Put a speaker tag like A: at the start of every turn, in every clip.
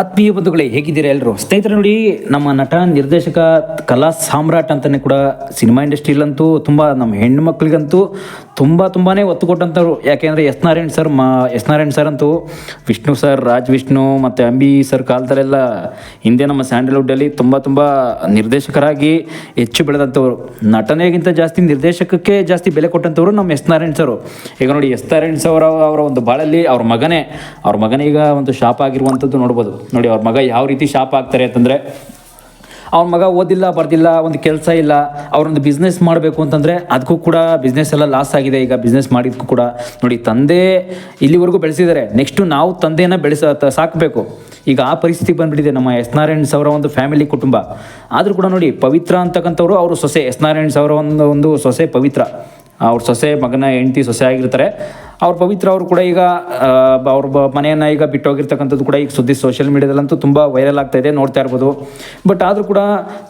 A: ಆತ್ಮೀಯ ಬಂಧುಗಳೇ, ಹೇಗಿದ್ದೀರಾ ಎಲ್ಲರೂ? ಸ್ನೇಹಿತರೆ ನೋಡಿ, ನಮ್ಮ ನಟ, ನಿರ್ದೇಶಕ, ಕಲಾ ಸಾಮ್ರಾಟ್ ಅಂತಲೇ ಕೂಡ ಸಿನಿಮಾ ಇಂಡಸ್ಟ್ರಿಲಂತೂ ತುಂಬ ನಮ್ಮ ಹೆಣ್ಣು ಮಕ್ಕಳಿಗಂತೂ ತುಂಬ ತುಂಬಾ ಒತ್ತು ಕೊಟ್ಟಂಥವ್ರು ಯಾಕೆಂದರೆ ಎಸ್ ನಾರಾಯಣ್ ಸರ್ ಮಾ, ಎಸ್ ನಾರಾಯಣ್ ಸರ್ ಅಂತೂ ವಿಷ್ಣು ಸರ್, ರಾಜ್ ವಿಷ್ಣು, ಮತ್ತು ಅಂಬಿ ಸರ್ ಕಾಲದಲ್ಲೆಲ್ಲ ಹಿಂದೆ ನಮ್ಮ ಸ್ಯಾಂಡಲ್ವುಡ್ಡಲ್ಲಿ ತುಂಬ ತುಂಬ ನಿರ್ದೇಶಕರಾಗಿ ಹೆಚ್ಚು ಬೆಳೆದಂಥವ್ರು. ನಟನೆಗಿಂತ ಜಾಸ್ತಿ ನಿರ್ದೇಶಕಕ್ಕೆ ಜಾಸ್ತಿ ಬೆಲೆ ಕೊಟ್ಟಂಥವ್ರು ನಮ್ಮ ಎಸ್ ನಾರಾಯಣ್ ಸರ್. ಈಗ ನೋಡಿ ಎಸ್ ನಾರಾಯಣ್ ಸರ್ ಅವರ ಒಂದು ಬಾಳಲ್ಲಿ ಅವ್ರ ಮಗನೇ, ಅವ್ರ ಮಗನೀಗ ಒಂದು ಶಾಪ್ ಆಗಿರುವಂಥದ್ದು ನೋಡ್ಬೋದು. ನೋಡಿ ಅವ್ರ ಮಗ ಯಾವ ರೀತಿ ಶಾಪ್ ಆಗ್ತಾರೆ ಅಂತಂದರೆ ಅವ್ರ ಮಗ ಓದಿಲ್ಲ, ಬರ್ದಿಲ್ಲ, ಒಂದು ಕೆಲಸ ಇಲ್ಲ, ಅವ್ರೊಂದು ಬಿಸ್ನೆಸ್ ಮಾಡಬೇಕು ಅಂತಂದರೆ ಅದಕ್ಕೂ ಕೂಡ ಬಿಸ್ನೆಸ್ ಎಲ್ಲ ಲಾಸ್ ಆಗಿದೆ. ಈಗ ಬಿಸ್ನೆಸ್ ಮಾಡಿದ್ಕೂ ಕೂಡ. ನೋಡಿ, ತಂದೆ ಇಲ್ಲಿವರೆಗೂ ಬೆಳೆಸಿದ್ದಾರೆ. ನೆಕ್ಸ್ಟು ನಾವು ತಂದೆಯನ್ನು ಬೆಳೆಸ ಸಾಕಬೇಕು. ಈಗ ಆ ಪರಿಸ್ಥಿತಿ ಬಂದುಬಿಟ್ಟಿದೆ ನಮ್ಮ ಎಸ್ ನಾರಾಯಣ್ ಅವರ ಒಂದು ಫ್ಯಾಮಿಲಿ ಕುಟುಂಬ. ಆದರೂ ಕೂಡ ನೋಡಿ, ಪವಿತ್ರ ಅಂತಕ್ಕಂಥವ್ರು ಅವರು ಸೊಸೆ. ಎಸ್ ನಾರಾಯಣ್ ಅವರ ಒಂದು ಒಂದು ಸೊಸೆ ಪವಿತ್ರ. ಅವ್ರ ಸೊಸೆ, ಮಗನ ಹೆಂಡತಿ ಸೊಸೆ ಆಗಿರ್ತಾರೆ. ಅವ್ರ ಪವಿತ್ರ ಅವರು ಕೂಡ ಈಗ ಅವ್ರ ಮನೆಯನ್ನ ಈಗ ಬಿಟ್ಟೋಗಿರ್ತಕ್ಕಂಥದ್ದು ಕೂಡ ಈಗ ಸುದ್ದಿ ಸೋಷಿಯಲ್ ಮೀಡಿಯಾದಲ್ಲಂತೂ ತುಂಬ ವೈರಲ್ ಆಗ್ತಾ ಇದೆ, ನೋಡ್ತಾ ಇರ್ಬೋದು. ಬಟ್ ಆದರೂ ಕೂಡ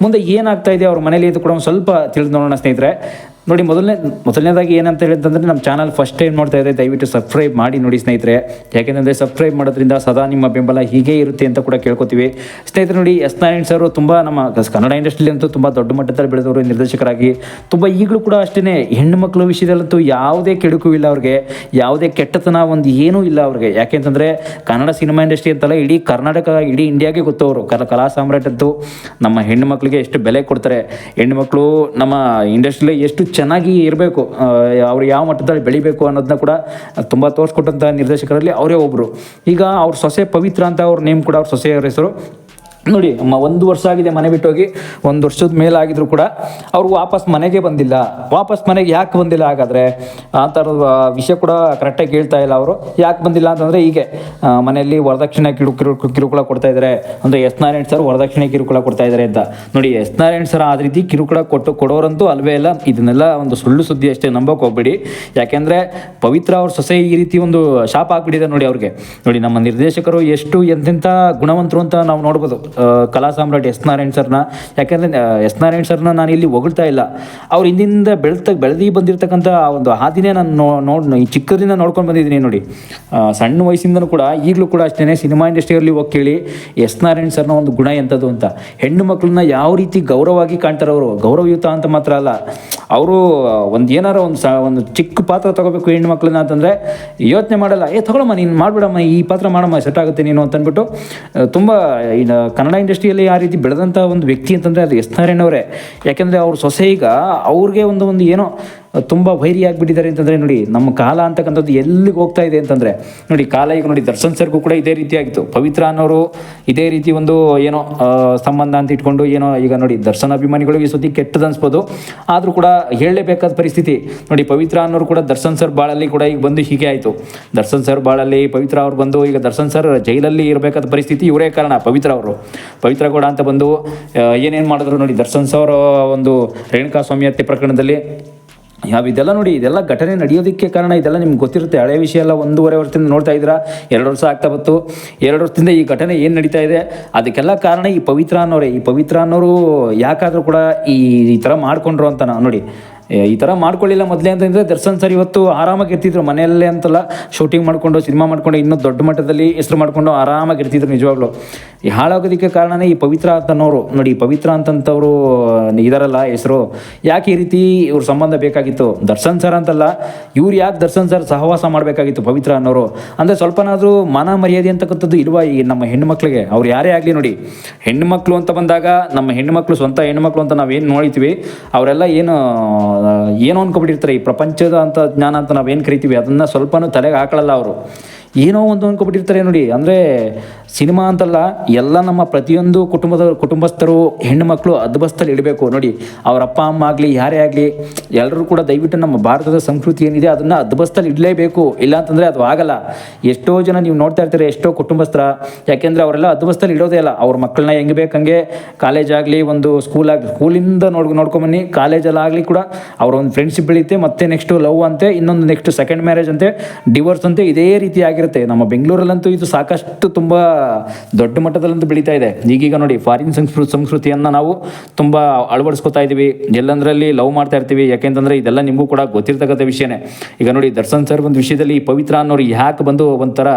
A: ಮುಂದೆ ಏನಾಗ್ತಾ ಇದೆ ಅವ್ರ ಮನೇಲಿ ಇದು ಕೂಡ ಒಂದು ಸ್ವಲ್ಪ ತಿಳಿದು ನೋಡೋಣ ಸ್ನೇಹಿತರೆ. ನೋಡಿ, ಮೊದಲನೇ, ಮೊದಲನೇದಾಗಿ ಏನಂತ ಹೇಳಿದ್ರೆ ನಮ್ಮ ಚಾನಲ್ ಫಸ್ಟ್ ಟೈಮ್ ನೋಡ್ತಾ ಇದ್ದರೆ ದಯವಿಟ್ಟು ಸಬ್ಸ್ಕ್ರೈಬ್ ಮಾಡಿ ನೋಡಿ ಸ್ನೇಹಿತರೆ. ಯಾಕೆಂದರೆ ಸಬ್ಸ್ಕ್ರೈಬ್ ಮಾಡೋದ್ರಿಂದ ಸದಾ ನಿಮ್ಮ ಬೆಂಬಲ ಹೀಗೆ ಇರುತ್ತೆ ಅಂತ ಕೂಡ ಕೇಳ್ಕೊತೀವಿ. ಸ್ನೇಹಿತರೆ ನೋಡಿ ಎಸ್ ನಾರಾಯಣ್ ಸರ್ ತುಂಬ ನಮ್ಮ ಕನ್ನಡ ಇಂಡಸ್ಟ್ರಿಲಿ ಅಂತೂ ತುಂಬ ದೊಡ್ಡ ಮಟ್ಟದಲ್ಲಿ ಬೆಳೆದವರು, ನಿರ್ದೇಶಕರಾಗಿ, ತುಂಬ ಈಗಲೂ ಕೂಡ ಅಷ್ಟೇ ಹೆಣ್ಣು ಮಕ್ಕಳ ವಿಷಯದಲ್ಲಂತೂ ಯಾವುದೇ ಕೆಡುಕು ಇಲ್ಲ ಅವ್ರಿಗೆ, ಯಾವುದೇ ಕೆಟ್ಟತನ ಒಂದು ಏನೂ ಇಲ್ಲ ಅವ್ರಿಗೆ. ಯಾಕೆಂತಂದರೆ ಕನ್ನಡ ಸಿನಿಮಾ ಇಂಡಸ್ಟ್ರಿ ಅಂತಲ್ಲ, ಇಡೀ ಕರ್ನಾಟಕ, ಇಡೀ ಇಂಡಿಯಾಗೆ ಗೊತ್ತವರು. ಕಲ ಕಲಾ ಸಾಮ್ರಾಟ್ ಅಂತೂ ನಮ್ಮ ಹೆಣ್ಣು ಮಕ್ಕಳಿಗೆ ಎಷ್ಟು ಬೆಲೆ ಕೊಡ್ತಾರೆ. ಹೆಣ್ಣು ಮಕ್ಕಳು ನಮ್ಮ ಇಂಡಸ್ಟ್ರಿಲಿ ಎಷ್ಟು ಚೆನ್ನಾಗಿ ಇರಬೇಕು ಅವ್ರು ಯಾವ ಮಟ್ಟದಲ್ಲಿ ಬೆಳಿಬೇಕು ಅನ್ನೋದನ್ನ ಕೂಡ ತುಂಬ ತೋರಿಸ್ಕೊಟ್ಟಂಥ ನಿರ್ದೇಶಕರಲ್ಲಿ ಅವರೇ ಒಬ್ಬರು ಈಗ ಅವ್ರ ಸೊಸೆ ಪವಿತ್ರ ಅಂತ ಅವ್ರ ನೇಮ್ ಕೂಡ ಅವ್ರ ಸೊಸೆಯವ್ರ ಹೆಸರು. ನೋಡಿ ಒಂದು ವರ್ಷ ಆಗಿದೆ ಮನೆ ಬಿಟ್ಟೋಗಿ, ಒಂದು ವರ್ಷದ ಮೇಲಾಗಿದ್ರು ಕೂಡ ಅವ್ರು ವಾಪಸ್ ಮನೆಗೆ ಬಂದಿಲ್ಲ. ವಾಪಸ್ ಮನೆಗೆ ಯಾಕೆ ಬಂದಿಲ್ಲ ಹಾಗಾದರೆ? ಆ ಥರದ ವಿಷಯ ಕೂಡ ಕರೆಕ್ಟಾಗಿ ಹೇಳ್ತಾ ಇಲ್ಲ ಅವರು. ಯಾಕೆ ಬಂದಿಲ್ಲ ಅಂತಂದರೆ ಹೀಗೆ ಮನೆಯಲ್ಲಿ ವರದಕ್ಷಿಣೆ ಕಿರು ಕಿರು, ಕಿರುಕುಳ ಕೊಡ್ತಾ ಇದ್ದಾರೆ. ಅಂದರೆ ಎಸ್ ನಾರಾಯಣ್ ಸರ್ ವರದಕ್ಷಿಣೆ ಕಿರುಕುಳ ಕೊಡ್ತಾ ಇದ್ದಾರೆ ಅಂತ. ನೋಡಿ, ಎಸ್ ನಾರಾಯಣ್ ಸರ್ ಆ ರೀತಿ ಕಿರುಕುಳ ಕೊಟ್ಟು, ಕೊಡೋರಂತೂ ಅಲ್ವೇ ಇಲ್ಲ. ಇದನ್ನೆಲ್ಲ ಒಂದು ಸುಳ್ಳು ಸುದ್ದಿ ಅಷ್ಟೇ ನಂಬಕ್ಕೆ ಹೋಗ್ಬೇಡಿ. ಯಾಕೆಂದರೆ ಪವಿತ್ರ ಅವ್ರ ಸೊಸೆ ಈ ರೀತಿ ಒಂದು ಶಾಪ್ ಹಾಕ್ಬಿಟ್ಟಿದೆ ನೋಡಿ ಅವ್ರಿಗೆ. ನೋಡಿ, ನಮ್ಮ ನಿರ್ದೇಶಕರು ಎಷ್ಟು ಎಂತೆಂಥ ಗುಣವಂತರು ಅಂತ ನಾವು ನೋಡ್ಬೋದು. ಕಲಾ ಸಾಮ್ರಾಟ್ ಎಸ್ ನಾರಾಯಣ್ ಸರ್ನ. ಯಾಕೆಂದರೆ ಎಸ್ ನಾರಾಯಣ್ ಸರ್ನ ನಾನು ಇಲ್ಲಿ ಹೊಗಳ್ತಾ ಇಲ್ಲ. ಅವ್ರು ಹಿಂದಿಂದ ಬೆಳ್ತ, ಬೆಳೆದಿ ಬಂದಿರತಕ್ಕಂಥ ಒಂದು ಹಾದಿನೇ ನಾನು ನೋ ನೋಡಿ ಈ ಚಿಕ್ಕದಿಂದ ನೋಡ್ಕೊಂಡು ಬಂದಿದ್ದೀನಿ ನೋಡಿ. ಸಣ್ಣ ವಯಸ್ಸಿಂದನೂ ಕೂಡ, ಈಗಲೂ ಕೂಡ ಅಷ್ಟೇ ಸಿನಿಮಾ ಇಂಡಸ್ಟ್ರಿಯಲ್ಲಿ ಹೋಗಿ ಕೇಳಿ ಎಸ್ ನಾರಾಯಣ್ ಸರ್ನ ಒಂದು ಗುಣ ಎಂಥದ್ದು ಅಂತ. ಹೆಣ್ಣು ಮಕ್ಕಳನ್ನ ಯಾವ ರೀತಿ ಗೌರವವಾಗಿ ಕಾಣ್ತಾರೆ ಅವರು, ಗೌರವಯುತ ಅಂತ ಮಾತ್ರ ಅಲ್ಲ. ಅವರು ಒಂದು ಏನಾರ ಒಂದು ಸ, ಒಂದು ಚಿಕ್ಕ ಪಾತ್ರ ತಗೋಬೇಕು ಹೆಣ್ಣು ಮಕ್ಕಳನ್ನ ಅಂತಂದರೆ, ಯೋಚನೆ ಮಾಡಲ್ಲ. ಏ, ತಗೊಳಮ್ಮ, ನೀನು ಮಾಡಿಬಿಡಮ್ಮ, ಈ ಪಾತ್ರ ಮಾಡಮ್ಮ, ಸೆಟ್ ಆಗುತ್ತೆ ನೀನು ಅಂತಂದ್ಬಿಟ್ಟು ತುಂಬ ಕನ್ನಡ ಇಂಡಸ್ಟ್ರಿಯಲ್ಲಿ ಆ ರೀತಿ ಬೆಳೆದಂಥ ಒಂದು ವ್ಯಕ್ತಿ ಅಂತಂದರೆ ಅದು ಎಸ್ ನಾರಾಯಣ್ ಅವರೇ. ಯಾಕೆಂದರೆ ಅವ್ರ ಸೊಸೆ ಈಗ ಅವ್ರಿಗೆ ಒಂದು ಒಂದು ಏನೋ ತುಂಬ ವೈರಿ ಆಗಿಬಿಟ್ಟಿದ್ದಾರೆ ಅಂತಂದರೆ ನೋಡಿ, ನಮ್ಮ ಕಾಲ ಅಂತಕ್ಕಂಥದ್ದು ಎಲ್ಲಿಗೆ ಹೋಗ್ತಾ ಇದೆ ಅಂತಂದರೆ, ನೋಡಿ ಕಾಲ ಈಗ ನೋಡಿ ದರ್ಶನ್ ಸರ್ಗೂ ಕೂಡ ಇದೇ ರೀತಿ ಆಗಿತ್ತು. ಪವಿತ್ರ ಅನ್ನೋರು ಇದೇ ರೀತಿ ಒಂದು ಏನೋ ಸಂಬಂಧ ಅಂತ ಇಟ್ಕೊಂಡು ಏನೋ ಈಗ ನೋಡಿ ದರ್ಶನ್ ಅಭಿಮಾನಿಗಳು ಈ ಸುದ್ದಿ ಕೆಟ್ಟದನ್ಸ್ಬೋದು ಆದರೂ ಕೂಡ ಹೇಳಲೇಬೇಕಾದ ಪರಿಸ್ಥಿತಿ. ನೋಡಿ ಪವಿತ್ರ ಅನ್ನೋರು ಕೂಡ ದರ್ಶನ್ ಸರ್ ಬಾಳಲ್ಲಿ ಕೂಡ ಈಗ ಬಂದು ಹೀಗೆ ಆಯಿತು. ದರ್ಶನ್ ಸರ್ ಬಾಳಲ್ಲಿ, ಪವಿತ್ರ ಅವ್ರು ಬಂದು ಈಗ ದರ್ಶನ್ ಸರ್ ಜೈಲಲ್ಲಿ ಇರಬೇಕಾದ ಪರಿಸ್ಥಿತಿ ಇವರೇ ಕಾರಣ, ಪವಿತ್ರ ಅವರು. ಪವಿತ್ರ ಕೂಡ ಅಂತ ಬಂದು ಏನೇನು ಮಾಡಿದ್ರು ನೋಡಿ ದರ್ಶನ್ ಸರ್ ಒಂದು ರೇಣುಕಾ ಸ್ವಾಮಿ ಹತ್ಯೆ ಪ್ರಕರಣದಲ್ಲಿ ಯಾವ ಇದೆಲ್ಲ ನೋಡಿ, ಇದೆಲ್ಲ ಘಟನೆ ನಡೆಯೋದಕ್ಕೆ ಕಾರಣ ಇದೆಲ್ಲ ನಿಮ್ಗೆ ಗೊತ್ತಿರುತ್ತೆ. ಹಳೆ ವಿಷಯ ಎಲ್ಲ ಒಂದೂವರೆ ವರ್ಷದಿಂದ ನೋಡ್ತಾ ಇದ್ದೀರಾ? ಎರಡು ವರ್ಷ ಆಗ್ತಾ ಬಂತು. ಎರಡು ವರ್ಷದಿಂದ ಈ ಘಟನೆ ಏನು ನಡೀತಾ ಇದೆ? ಅದಕ್ಕೆಲ್ಲ ಕಾರಣ ಈ ಪವಿತ್ರ ಅನ್ನೋರೇ. ಈ ಪವಿತ್ರ ಅನ್ನೋರು ಯಾಕಾದರೂ ಕೂಡ ಈ ಈ ಥರ ಮಾಡಿಕೊಂಡ್ರು ಅಂತ ನಾವು ನೋಡಿ ಈ ಥರ ಮಾಡ್ಕೊಳ್ಳಿಲ್ಲ ಮೊದಲೇ ಅಂತಂದರೆ ದರ್ಶನ್ ಸರ್ ಇವತ್ತು ಆರಾಮಾಗಿ ಇರ್ತಿದ್ರು. ಮನೆಯಲ್ಲೇ ಅಂತಲ್ಲ ಶೂಟಿಂಗ್ ಮಾಡಿಕೊಂಡು ಸಿನಿಮಾ ಮಾಡಿಕೊಂಡು, ಇನ್ನೂ ದೊಡ್ಡ ಮಟ್ಟದಲ್ಲಿ ಹೆಸರು ಮಾಡಿಕೊಂಡು ಆರಾಮಾಗಿ ಇರ್ತಿದ್ರು ನಿಜವಾಗ್ಲೂ. ಈ ಹಾಳಾಗೋದಕ್ಕೆ ಕಾರಣನೇ ಈ ಪವಿತ್ರ ಅಂತನೋರು. ನೋಡಿ ಪವಿತ್ರ ಅಂತಂಥವ್ರು ಇದಾರಲ್ಲ ಹೆಸರು. ಯಾಕೆ ಈ ರೀತಿ ಇವ್ರ ಸಂಬಂಧ ಬೇಕಾಗಿತ್ತು? ದರ್ಶನ್ ಸರ್ ಅಂತಲ್ಲ ಇವ್ರು ಯಾಕೆ ದರ್ಶನ್ ಸರ್ ಸಹವಾಸ ಮಾಡಬೇಕಾಗಿತ್ತು ಪವಿತ್ರ ಅನ್ನೋರು? ಅಂದರೆ ಸ್ವಲ್ಪನಾದರೂ ಮಾನ ಮರ್ಯಾದೆ ಅಂತಕ್ಕಂಥದ್ದು ಇರುವ ಈ ನಮ್ಮ ಹೆಣ್ಣು ಮಕ್ಕಳಿಗೆ ಅವ್ರು ಯಾರೇ ಆಗಲಿ ನೋಡಿ, ಹೆಣ್ಣುಮಕ್ಳು ಅಂತ ಬಂದಾಗ ನಮ್ಮ ಹೆಣ್ಣು ಮಕ್ಕಳು ಸ್ವಂತ ಹೆಣ್ಮಕ್ಳು ಮಕ್ಕಳು ಅಂತ ನಾವೇನು ನೋಡಿತೀವಿ ಅವರೆಲ್ಲ ಏನು ಏನೋ ಅನ್ಕೊಬಿಟ್ಟಿರ್ತಾರೆ ಈ ಪ್ರಪಂಚದ ಅಂತ ಜ್ಞಾನ ಅಂತ ನಾವೇನು ಕರಿತೀವಿ ಅದನ್ನು ಸ್ವಲ್ಪನೂ ತಲೆಗೆ ಹಾಕೊಳ್ಳಲ್ಲ ಅವರು. ಏನೋ ಒಂದು ಅಂದ್ಕೊಬಿಟ್ಟಿರ್ತಾರೆ ನೋಡಿ. ಅಂದರೆ ಸಿನಿಮಾ ಅಂತಲ್ಲ, ಎಲ್ಲ ನಮ್ಮ ಪ್ರತಿಯೊಂದು ಕುಟುಂಬದ ಕುಟುಂಬಸ್ಥರು, ಹೆಣ್ಣು ಮಕ್ಕಳು ಅದ್ಬಸ್ತಲ್ಲಿ ಇಡಬೇಕು. ನೋಡಿ ಅವ್ರ ಅಪ್ಪ ಅಮ್ಮ ಆಗಲಿ, ಯಾರೇ ಆಗಲಿ ಎಲ್ಲರೂ ಕೂಡ ದಯವಿಟ್ಟು ನಮ್ಮ ಭಾರತದ ಸಂಸ್ಕೃತಿ ಏನಿದೆ, ಅದನ್ನು ಅದ್ಬಸ್ತಲ್ಲಿ ಇಡಲೇಬೇಕು. ಇಲ್ಲ ಅಂತಂದರೆ ಅದು ಆಗಲ್ಲ. ಎಷ್ಟೋ ಜನ ನೀವು ನೋಡ್ತಾ ಇರ್ತೀರ, ಎಷ್ಟೋ ಕುಟುಂಬಸ್ಥರ ಯಾಕೆಂದರೆ ಅವರೆಲ್ಲ ಅದ್ಬಸ್ತಲ್ಲಿ ಇಡೋದೇ ಇಲ್ಲ. ಅವ್ರ ಮಕ್ಕಳನ್ನ ಹೆಂಗೆ ಬೇಕಂಗೆ ಕಾಲೇಜ್ ಆಗಲಿ, ಒಂದು ಸ್ಕೂಲ್ ಆಗಲಿ ಸ್ಕೂಲಿಂದ ನೋಡ್, ನೋಡ್ಕೊಂಬನ್ನಿ. ಕಾಲೇಜಲ್ಲಾಗಲಿ ಕೂಡ ಅವರೊಂದು ಫ್ರೆಂಡ್ಶಿಪ್ ಬೆಳೆಯುತ್ತೆ. ಮತ್ತೆ ನೆಕ್ಸ್ಟು ಲವ್ ಅಂತೆ, ಇನ್ನೊಂದು ನೆಕ್ಸ್ಟ್ ಸೆಕೆಂಡ್ ಮ್ಯಾರೇಜ್ ಅಂತೆ ಡಿವೋರ್ಸ್ ಅಂತೆ, ಇದೇ ರೀತಿ ಆಗಿರುತ್ತೆ ನಮ್ಮ ಬೆಂಗಳೂರಲ್ಲಂತೂ ಇದು ಸಾಕಷ್ಟು ತುಂಬ ದೊಡ್ಡ ಮಟ್ಟದಲ್ಲಂತೂ ಬೆಳೀತಾ ಇದೆ. ಈಗೀಗ ನೋಡಿ ಫಾರಿನ್ ಸಂಸ್ಕೃ, ಸಂಸ್ಕೃತಿಯನ್ನು ನಾವು ತುಂಬ ಅಳವಡಿಸ್ಕೊತಾ ಇದ್ದೀವಿ ಎಲ್ಲಂದ್ರಲ್ಲಿ ಲವ್ ಮಾಡ್ತಾ ಇರ್ತೀವಿ. ಯಾಕೆಂತಂದರೆ ಇದೆಲ್ಲ ನಿಮಗೂ ಕೂಡ ಗೊತ್ತಿರ್ತಕ್ಕಂಥ ವಿಷಯನೇ. ಈಗ ನೋಡಿ, ದರ್ಶನ್ ಸರ್ ಒಂದು ವಿಷಯದಲ್ಲಿ ಪವಿತ್ರ ಅನ್ನೋರು ಯಾಕೆ ಬಂದು ಒಂಥರ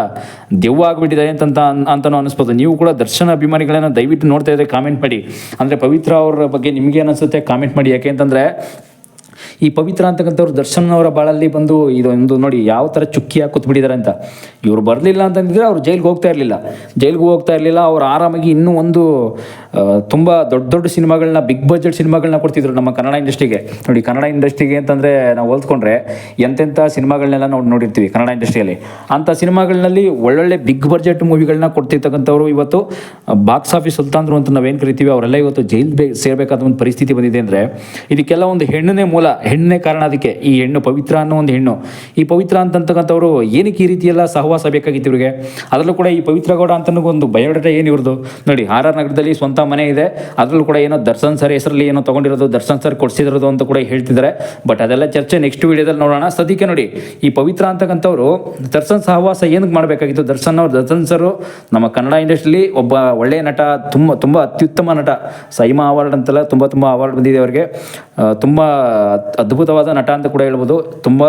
A: ದೆವ್ವ ಆಗಿಬಿಟ್ಟಿದೆ ಅಂತ ಅಂತಲೂ ಅನಿಸ್ಬೋದು. ನೀವು ಕೂಡ ದರ್ಶನ ಅಭಿಮಾನಿಗಳನ್ನು ದಯವಿಟ್ಟು ನೋಡ್ತಾ ಇದ್ರೆ ಕಾಮೆಂಟ್ ಮಾಡಿ. ಅಂದರೆ ಪವಿತ್ರ ಅವರ ಬಗ್ಗೆ ನಿಮಗೇನು ಅನಿಸುತ್ತೆ? ಕಾಮೆಂಟ್ ಮಾಡಿ. ಯಾಕೆ ಅಂತಂದ್ರೆ ಈ ಪವಿತ್ರ ಅಂತಕ್ಕಂಥವ್ರು ದರ್ಶನ್ ಅವರ ಬಾಳಲ್ಲಿ ಬಂದು ಇದೊಂದು ನೋಡಿ ಯಾವ ಥರ ಚುಕ್ಕಿ ಹಾಕಿ ಕೂತ್ಬಿಟ್ಟಿದ್ದಾರೆ ಅಂತ. ಇವರು ಬರಲಿಲ್ಲ ಅಂತಂದಿದ್ರೆ ಅವ್ರು ಜೈಲ್ಗೆ ಹೋಗ್ತಾ ಇರಲಿಲ್ಲ. ಜೈಲ್ಗೆ ಹೋಗ್ತಾ ಇರಲಿಲ್ಲ, ಅವ್ರು ಆರಾಮಾಗಿ ಇನ್ನೂ ಒಂದು ತುಂಬ ದೊಡ್ಡ ದೊಡ್ಡ ಸಿನಿಮಾಗಳನ್ನ, ಬಿಗ್ ಬಜೆಟ್ ಸಿನಿಮಾಗಳನ್ನ ಕೊಡ್ತಿದ್ರು ನಮ್ಮ ಕನ್ನಡ ಇಂಡಸ್ಟ್ರಿಗೆ. ನೋಡಿ ಕನ್ನಡ ಇಂಡಸ್ಟ್ರಿಗೆ ಅಂತಂದರೆ ನಾವು ಹೋಲ್ಸ್ಕೊಂಡ್ರೆ ಎಂತೆಂಥ ಸಿನಿಮಾಗಳನ್ನೆಲ್ಲ ನಾವು ನೋಡಿರ್ತೀವಿ ಕನ್ನಡ ಇಂಡಸ್ಟ್ರಿಯಲ್ಲಿ. ಅಂಥ ಸಿನಿಮಾಗಳಲ್ಲಿ ಒಳ್ಳೊಳ್ಳೆ ಬಿಗ್ ಬಜೆಟ್ ಮೂವಿಗಳನ್ನ ಕೊಡ್ತಿರ್ತಕ್ಕಂಥವ್ರು ಇವತ್ತು ಬಾಕ್ಸ್ ಆಫೀಸ್ ಸುಲ್ತಾನ್ರು ಅಂತ ನಾವೇನು ಕರಿತೀವಿ, ಅವರೆಲ್ಲ ಇವತ್ತು ಜೈಲ್ ಬೇ ಸೇರಬೇಕಾದ ಒಂದು ಪರಿಸ್ಥಿತಿ ಬಂದಿದೆ ಅಂದರೆ, ಇದಕ್ಕೆಲ್ಲ ಒಂದು ಹೆಣ್ಣನೇ ಮೂಲ ಹೆಣ್ಣೇ ಕಾರಣ ಅದಕ್ಕೆ ಈ ಹೆಣ್ಣು ಪವಿತ್ರ ಅನ್ನೋ ಒಂದು ಹೆಣ್ಣು. ಈ ಪವಿತ್ರ ಅಂತಂತಕ್ಕಂಥವ್ರು ಏನಕ್ಕೆ ಈ ರೀತಿಯೆಲ್ಲ ಸಹವಾಸ ಬೇಕಾಗಿತ್ತು ಇವರಿಗೆ? ಅದರಲ್ಲೂ ಕೂಡ ಈ ಪವಿತ್ರ ಗೌಡ ಅಂತನೂ ಒಂದು ಬಯೋಡೇಟಾ ಏನು ಇವ್ರದ್ದು? ನೋಡಿ, ಆರ್ ಆರ್ ನಗರದಲ್ಲಿ ಸ್ವಂತ ಮನೆ ಇದೆ. ಅದರಲ್ಲೂ ಕೂಡ ಏನೋ ದರ್ಶನ್ ಸರ್ ಹೆಸರಲ್ಲಿ ಏನೋ ತಗೊಂಡಿರೋದು, ದರ್ಶನ್ ಸರ್ ಕೊಡ್ಸಿದಿರೋದು ಅಂತ ಕೂಡ ಹೇಳ್ತಿದ್ದಾರೆ. ಬಟ್ ಅದೆಲ್ಲ ಚರ್ಚೆ ನೆಕ್ಸ್ಟ್ ವಿಡಿಯೋದಲ್ಲಿ ನೋಡೋಣ. ಸದ್ಯಕ್ಕೆ ನೋಡಿ, ಈ ಪವಿತ್ರ ಅಂತಕ್ಕಂಥವ್ರು ದರ್ಶನ್ ಸಹವಾಸ ಏನಕ್ಕೆ ಮಾಡಬೇಕಾಗಿತ್ತು? ದರ್ಶನ್ ಅವ್ರು, ದರ್ಶನ್ ಸರ್ ನಮ್ಮ ಕನ್ನಡ ಇಂಡಸ್ಟ್ರಿಲಿ ಒಬ್ಬ ಒಳ್ಳೆಯ ನಟ, ತುಂಬ ತುಂಬ ಅತ್ಯುತ್ತಮ ನಟ. ಸೈಮಾ ಅವಾರ್ಡ್ ಅಂತೆಲ್ಲ ತುಂಬ ತುಂಬ ಅವಾರ್ಡ್ ಬಂದಿದೆ ಅವರಿಗೆ. ತುಂಬ ಅದ್ಭುತವಾದ ನಟ ಅಂತ ಕೂಡ ಹೇಳ್ಬೋದು. ತುಂಬ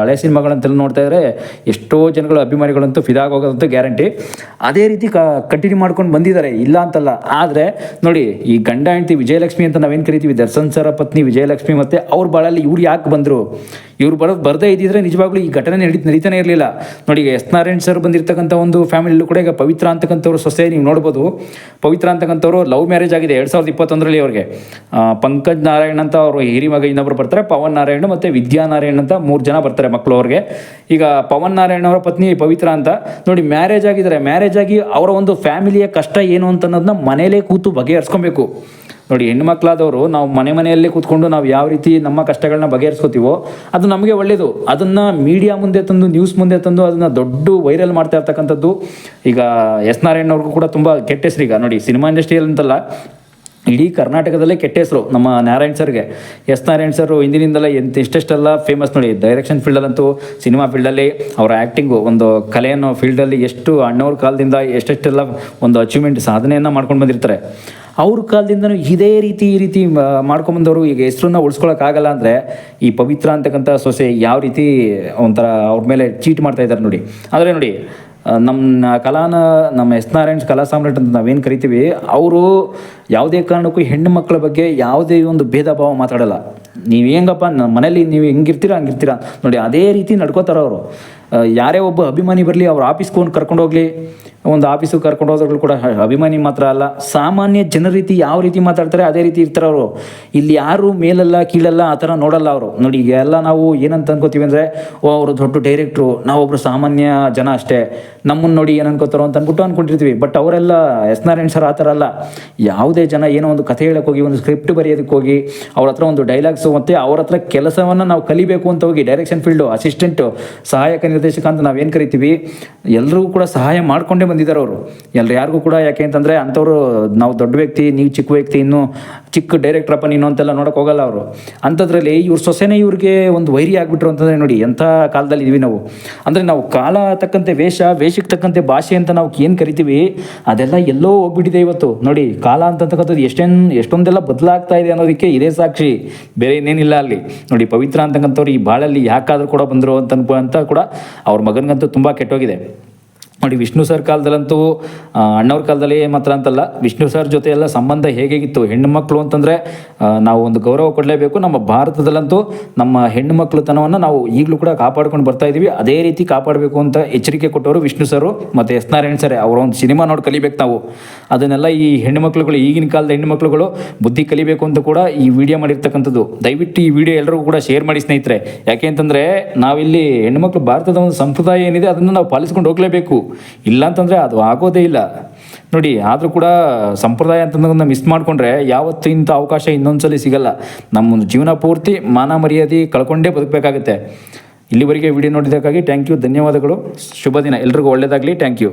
A: ಹಳೆ ಸಿನಿಮಾಗಳಂತೆಲ್ಲ ನೋಡ್ತಾ ಇದ್ರೆ ಎಷ್ಟೋ ಜನಗಳು ಅಭಿಮಾನಿಗಳಂತೂ ಫಿದಾಗೋಗೋದಂತೂ ಗ್ಯಾರಂಟಿ. ಅದೇ ರೀತಿ ಕ, ಕಂಟಿನ್ಯೂ ಮಾಡ್ಕೊಂಡು ಬಂದಿದ್ದಾರೆ. ಇಲ್ಲ ಅಂತಲ್ಲ. ಆದರೆ, ನೋಡಿ, ಈ ಗಂಡ ಹೆಂಡತಿ ವಿಜಯಲಕ್ಷ್ಮಿ ಅಂತ ನಾವೇನು ಕರಿತೀವಿ? ದರ್ಶನ್ ಸರ, ಪತ್ನಿ ವಿಜಯಲಕ್ಷ್ಮಿ ಮತ್ತೆ ಅವ್ರ ಬಾಳಲ್ಲಿ ಇವ್ರು ಯಾಕೆ ಬಂದರು? ಇವ್ರು ಬರೋದು ಬರದೇ ಇದ್ದಿದ್ರೆ ನಿಜವಾಗ್ಲೂ ಈ ಘಟನೆ ನಡೀ ನಡೀತಾನೆ ಇರಲಿಲ್ಲ. ನೋಡಿ, ಎಸ್. ನಾರಾಯಣ್ ಸರ್ ಬಂದಿರತಕ್ಕಂಥ ಒಂದು ಫ್ಯಾಮಿಲಿಯಲ್ಲೂ ಕೂಡ ಈಗ ಪವಿತ್ರ ಅಂತಕ್ಕಂಥವ್ರು ಸೊಸೆ ನೀವು ನೋಡ್ಬೋದು. ಪವಿತ್ರ ಅಂತಕ್ಕಂಥವ್ರು ಲವ್ ಮ್ಯಾರೇಜ್ ಆಗಿದೆ ಎರಡು ಸಾವಿರದ ಇಪ್ಪತ್ತೊಂದರಲ್ಲಿ ಅವ್ರಿಗೆ. ಪಂಕಜ್ ನಾರಾಯಣ್ ಅಂತ ಅವರು ಹಿರಿಮಗ ಇನ್ನೊಬ್ಬರು ಇನ್ನೊಬ್ರು ಬರ್ತಾರೆ. ಪವನ್ ನಾರಾಯಣ ಮತ್ತು ವಿದ್ಯಾ ನಾರಾಯಣ್ ಅಂತ ಮೂರು ಜನ ಬರ್ತಾರೆ ಮಕ್ಕಳು ಅವ್ರಿಗೆ. ಈಗ ಪವನ್ ನಾರಾಯಣ ಅವರ ಪತ್ನಿ ಪವಿತ್ರ ಅಂತ. ನೋಡಿ ಮ್ಯಾರೇಜ್ ಆಗಿದ್ದಾರೆ ಮ್ಯಾರೇಜ್ ಆಗಿ ಅವರ ಒಂದು ಫ್ಯಾಮಿಲಿಯ ಕಷ್ಟ ಏನು ಅಂತ ಅನ್ನೋದನ್ನ ಮನೇಲೇ ಕೂತು ಬಗೆಹರಿಸ್ಕೊಬೇಕು. ನೋಡಿ ಹೆಣ್ಣು ಮಕ್ಕಳಾದವರು ನಾವು ಮನೆ ಮನೆಯಲ್ಲೇ ಕೂತ್ಕೊಂಡು ನಾವು ಯಾವ ರೀತಿ ನಮ್ಮ ಕಷ್ಟಗಳನ್ನ ಬಗೆಹರಿಸ್ಕೋತೀವೋ, ಅದು ನಮಗೆ ಒಳ್ಳೆಯದು ಅದನ್ನು ಮೀಡಿಯಾ ಮುಂದೆ ತಂದು ನ್ಯೂಸ್ ಮುಂದೆ ತಂದು ಅದನ್ನು ದೊಡ್ಡ ವೈರಲ್ ಮಾಡ್ತಾ ಇರ್ತಕ್ಕಂಥದ್ದು ಈಗ ಎಸ್ ನಾರಾಯಣ್ ಅವ್ರಿಗೂ ಕೂಡ ತುಂಬ ಕೆಟ್ಟ ಈಗ. ನೋಡಿ, ಸಿನಿಮಾ ಇಂಡಸ್ಟ್ರಿಯಲ್ಲಿ ಅಂತಲ್ಲ ಇಡೀ ಕರ್ನಾಟಕದಲ್ಲೇ ಕೆಟ್ಟ ಹೆಸರು ನಮ್ಮ ನಾರಾಯಣ್ ಸರ್ಗೆ ಎಸ್ ನಾರಾಯಣ್ ಸರ್ ಹಿಂದಿನಿಂದಲೇ ಎಂತ ಎಷ್ಟೆಷ್ಟೆಲ್ಲ ಫೇಮಸ್ ನೋಡಿ ಡೈರೆಕ್ಷನ್ ಫೀಲ್ಡಲ್ಲಂತೂ ಸಿನಿಮಾ ಫೀಲ್ಡಲ್ಲಿ ಅವರ ಆ್ಯಕ್ಟಿಂಗು ಒಂದು ಕಲೆ ಅನ್ನೋ ಫೀಲ್ಡಲ್ಲಿ ಎಷ್ಟು ಅಣ್ಣವ್ರ ಕಾಲದಿಂದ ಎಷ್ಟೆಷ್ಟೆಲ್ಲ ಒಂದು ಅಚೀವ್ಮೆಂಟ್ ಸಾಧನೆಯನ್ನು ಮಾಡ್ಕೊಂಡು ಬಂದಿರ್ತಾರೆ. ಅವ್ರ ಕಾಲದಿಂದನೂ ಇದೇ ರೀತಿ, ಈ ರೀತಿ ಮಾಡ್ಕೊಂಬಂದವರು ಈಗ ಹೆಸರನ್ನ ಉಳಿಸ್ಕೊಳಕ್ಕಾಗಲ್ಲ ಅಂದರೆ, ಈ ಪವಿತ್ರ ಅಂತಕ್ಕಂಥ ಸೊಸೆ ಯಾವ ರೀತಿ ಒಂಥರ ಅವ್ರ ಮೇಲೆ ಚೀಟ್ ಮಾಡ್ತಾ ಇದ್ದಾರೆ ನೋಡಿ. ಆದರೆ ನೋಡಿ ನಮ್ಮ ಕಲಾನ, ನಮ್ಮ ಎಸ್ ನಾರಾಯಣ್ ಕಲಾ ಸಾಮ್ರಾಟ್ ಅಂತ ನಾವೇನು ಕರಿತೀವಿ, ಅವರು ಯಾವುದೇ ಕಾರಣಕ್ಕೂ ಹೆಣ್ಣು ಮಕ್ಕಳ ಬಗ್ಗೆ ಯಾವುದೇ ಒಂದು ಭೇದ ಭಾವ ಮಾತಾಡಲ್ಲ. ನೀವು ಹೆಂಗಪ್ಪ ನಮ್ಮ ಮನೇಲಿ ನೀವು ಹೆಂಗಿರ್ತೀರ, ಹಂಗಿರ್ತೀರ? ನೋಡಿ, ಅದೇ ರೀತಿ ನಡ್ಕೋತಾರೆ ಅವರು. ಯಾರೇ ಒಬ್ಬ ಅಭಿಮಾನಿ ಬರಲಿ, ಅವ್ರ ಆಫೀಸ್ಗೆ ಒಂದು ಕರ್ಕೊಂಡು ಒಂದು ಆಫೀಸಿಗೆ ಕರ್ಕೊಂಡು ಹೋದ್ರು ಕೂಡ ಅಭಿಮಾನಿ ಮಾತ್ರ ಅಲ್ಲ, ಸಾಮಾನ್ಯ ಜನ ರೀತಿ ಯಾವ ರೀತಿ ಮಾತಾಡ್ತಾರೆ, ಅದೇ ರೀತಿ ಇರ್ತಾರೆ ಅವರು. ಇಲ್ಲಿ ಯಾರು ಮೇಲಲ್ಲ, ಕೀಳಲ್ಲ, ಆ ಥರ ನೋಡಲ್ಲ ಅವರು. ನೋಡಿ, ಈಗ ಎಲ್ಲ ನಾವು ಏನಂತ ಅನ್ಕೋತೀವಿ ಅಂದರೆ, ಓ, ಅವರು ದೊಡ್ಡ ಡೈರೆಕ್ಟ್ರು ನಾವೊಬ್ಬರು ಸಾಮಾನ್ಯ ಜನ ಅಷ್ಟೇ. ನಮ್ಮನ್ನು ನೋಡಿ ಏನು ಅನ್ಕೋತಾರೋ ಅಂತ ಅಂದ್ಬಿಟ್ಟು ಅಂದ್ಕೊಂಡಿರ್ತೀವಿ ಬಟ್ ಅವರೆಲ್ಲ ಎಸ್. ನಾರಾಯಣ್ ಸರ್ ಆ ಥರ ಅಲ್ಲ. ಯಾವುದೇ ಜನ ಏನೋ ಒಂದು ಕಥೆ ಹೇಳಕ್ಕೆ ಹೋಗಿ, ಒಂದು ಸ್ಕ್ರಿಪ್ಟ್ ಬರೆಯೋದಕ್ಕೆ ಹೋಗಿ, ಅವ್ರ ಹತ್ರ ಒಂದು ಡೈಲಾಗ್ಸು ಮತ್ತು ಅವ್ರ ಹತ್ರ ಕೆಲಸವನ್ನು ನಾವು ಕಲಿಬೇಕು ಅಂತ ಹೋಗಿ ಡೈರೆಕ್ಷನ್ ಫೀಲ್ಡು ಅಸಿಸ್ಟೆಂಟು ಸಹಾಯಕ ನಿರ್ದೇಶಕ ಅಂತ ನಾವೇನು ಕರಿತೀವಿ ಎಲ್ಲರಿಗೂ ಕೂಡ ಸಹಾಯ ಮಾಡ್ಕೊಂಡೇ ಬಂದಿದ್ದಾರೆ ಅವರು. ಎಲ್ಲರೂ ಯಾರಿಗೂ ಕೂಡ ಯಾಕೆ ಅಂತಂದರೆ ಅಂಥವ್ರು ನಾವು ದೊಡ್ಡ ವ್ಯಕ್ತಿ, ನೀವು ಚಿಕ್ಕ ವ್ಯಕ್ತಿ, ಇನ್ನೂ ಚಿಕ್ಕ ಡೈರೆಕ್ಟ್ರಪ್ಪ ನೀನು ಅಂತೆಲ್ಲ ನೋಡೋಕೆ ಹೋಗಲ್ಲ ಅವರು. ಅಂಥದ್ರಲ್ಲಿ ಇವ್ರ ಸೊಸೆನೇ ಇವ್ರಿಗೆ ಒಂದು ವೈರಿ ಆಗಿಬಿಟ್ರು ಅಂತಂದರೆ ನೋಡಿ, ಎಂಥ ಕಾಲದಲ್ಲಿ ಇದ್ವಿ ನಾವು. ಅಂದರೆ ನಾವು ಕಾಲ ತಕ್ಕಂತೆ ವೇಷ, ವೇಷಕ್ಕೆ ತಕ್ಕಂತೆ ಭಾಷೆ ಅಂತ ನಾವು ಏನು ಕರಿತೀವಿ, ಅದೆಲ್ಲ ಎಲ್ಲೋ ಹೋಗ್ಬಿಟ್ಟಿದೆ ಇವತ್ತು. ನೋಡಿ, ಕಾಲ ಅಂತಕ್ಕಂಥದ್ದು ಎಷ್ಟೇನು, ಎಷ್ಟೊಂದೆಲ್ಲ ಬದಲಾಗ್ತಾ ಇದೆ ಅನ್ನೋದಕ್ಕೆ ಇದೇ ಸಾಕ್ಷಿ. ಬೇರೆ ಇನ್ನೇನಿಲ್ಲ ಅಲ್ಲಿ. ನೋಡಿ, ಪವಿತ್ರ ಅಂತಕ್ಕಂಥವ್ರು ಈ ಬಾಳಲ್ಲಿ ಯಾಕಾದರೂ ಕೂಡ ಬಂದರು ಅಂತ ಅಂತ ಕೂಡ ಅವ್ರ ಮಗನಿಗಂತೂ ತುಂಬ ಕೆಟ್ಟೋಗಿದೆ. ನೋಡಿ, ವಿಷ್ಣು ಸರ್ ಕಾಲದಲ್ಲಂತೂ ಅಣ್ಣವ್ರ ಕಾಲದಲ್ಲಿ ಮಾತ್ರ ಅಂತಲ್ಲ, ವಿಷ್ಣು ಸರ್ ಜೊತೆ ಎಲ್ಲ ಸಂಬಂಧ ಹೇಗೇಗಿತ್ತು? ಹೆಣ್ಣು ಮಕ್ಕಳು ಅಂತಂದರೆ ನಾವು ಒಂದು ಗೌರವ ಕೊಡಲೇಬೇಕು. ನಮ್ಮ ಭಾರತದಲ್ಲಂತೂ ನಮ್ಮ ಹೆಣ್ಣು ಮಕ್ಕಳುತನವನ್ನು ನಾವು ಈಗಲೂ ಕೂಡ ಕಾಪಾಡ್ಕೊಂಡು ಬರ್ತಾ ಇದ್ದೀವಿ ಅದೇ ರೀತಿ ಕಾಪಾಡಬೇಕು ಅಂತ ಎಚ್ಚರಿಕೆ ಕೊಟ್ಟವರು ವಿಷ್ಣು ಸರು ಮತ್ತು ಎಸ್ ನಾರಾಯಣ್ ಸರ್. ಅವರ ಒಂದು ಸಿನಿಮಾ ನೋಡಿ ಕಲಿಬೇಕು ನಾವು. ಅದನ್ನೆಲ್ಲ ಈ ಹೆಣ್ಣು ಮಕ್ಕಳುಗಳು ಈಗಿನ ಕಾಲದ ಹೆಣ್ಣು ಮಕ್ಕಳುಗಳು ಬುದ್ಧಿ ಕಲಿಬೇಕು ಅಂತ ಕೂಡ ಈ ವಿಡಿಯೋ ಮಾಡಿರ್ತಕ್ಕಂಥದ್ದು. ದಯವಿಟ್ಟು ಈ ವಿಡಿಯೋ ಎಲ್ಲರಿಗೂ ಕೂಡ ಶೇರ್ ಮಾಡಿ ಸ್ನೇಹಿತರೆ. ಯಾಕೆ ಅಂತಂದರೆ, ನಾವಿಲ್ಲಿ ಹೆಣ್ಣುಮಕ್ಳು ಭಾರತದ ಒಂದು ಸಂಪ್ರದಾಯ ಏನಿದೆ, ಅದನ್ನು ನಾವು ಪಾಲಿಸ್ಕೊಂಡು ಹೋಗಲೇಬೇಕು. ಇಲ್ಲ ಅಂತಂದರೆ ಅದು ಆಗೋದೇ ಇಲ್ಲ. ನೋಡಿ, ಆದರೂ ಕೂಡ ಸಂಪ್ರದಾಯ ಅಂತಂದ್ರೆ ಮಿಸ್ ಮಾಡಿಕೊಂಡ್ರೆ ಯಾವತ್ತು ಇಂಥ ಅವಕಾಶ ಇನ್ನೊಂದ್ಸಲಿ ಸಿಗಲ್ಲ. ನಮ್ಮ ಜೀವನ ಪೂರ್ತಿ ಮಾನ ಮರ್ಯಾದೆ ಕಳ್ಕೊಂಡೇ ಬದುಕಬೇಕಾಗುತ್ತೆ. ಇಲ್ಲಿವರೆಗೆ ವಿಡಿಯೋ ನೋಡಿದ್ದಕ್ಕಾಗಿ ಥ್ಯಾಂಕ್ ಯು ಧನ್ಯವಾದಗಳು. ಶುಭ ದಿನ. ಎಲ್ರಿಗೂ ಒಳ್ಳೆಯದಾಗಲಿ ಥ್ಯಾಂಕ್ ಯು